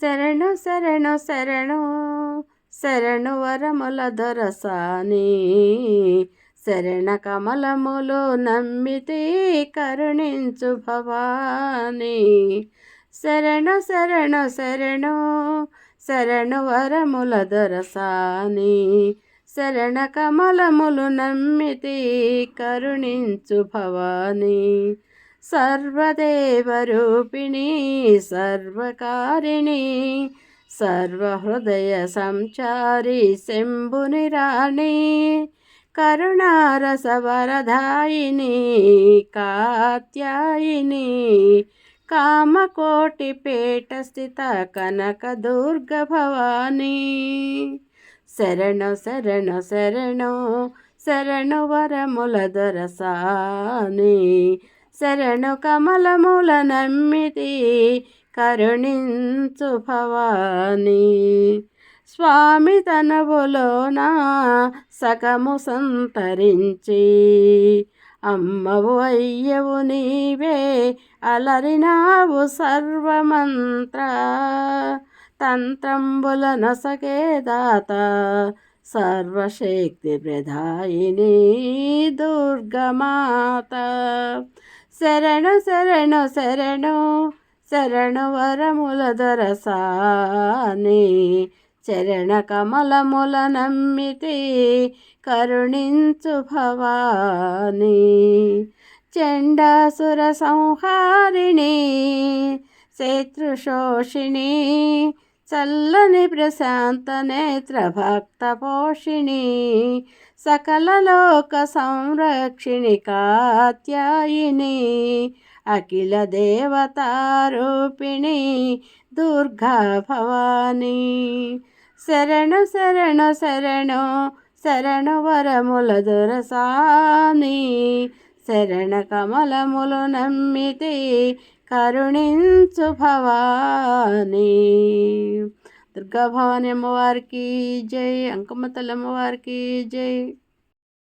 శరణు శరణు శరణు శరణు వరముల దొరసాని. శరణ కమలములు నమ్మితే కరుణించు భవాని. శరణు శరణు శరణు శరణు వరముల దొరసాని. శరణ కమలములు నమ్మితే కరుణించు భవాని. సర్వదేవరూపిణి సర్వకారిణి సర్వహృదయ సంచారి శంభుని రాణి కరుణారసవరదాయిని కాత్యాయిని కామకోటి పేట స్థిత కనక దుర్గ భవానీ శరణు శరణు శరణు శరణు వరముల దొరసాని శరణు కమలముల నమ్మితి కరుణించు భవాని. స్వామి తనవులోన సకము సంతరించి అమ్మవు అయ్యవు నీవే అలరినావు సర్వమంత్ర. తంత్రంబుల నసగే దాత సర్వశక్తి ప్రధాయిని దుర్గమాత. శరణు శరణు శరణు శరణు వరముల దొరసాని చరణ కమలముల నమ్మితి కరుణించు భవాని. చండాసుర సంహారిణి శత్రుశోషిణి చల్లని ప్రశాంత నేత్ర భక్త పోషిణి సకల లోక సంరక్షిణి కాత్యాయిని అఖిల దేవతారూపిణి దుర్గా భవాని. శరణు శరణు శరణు శరణు వరముల దొరసాని శరణ కమలములు నమ్మితే కరుణించు భవానీ. దుర్గాభవాని అమ్మవారికి జై అంకమ్మ తల్లి అమ్మవారికి జై.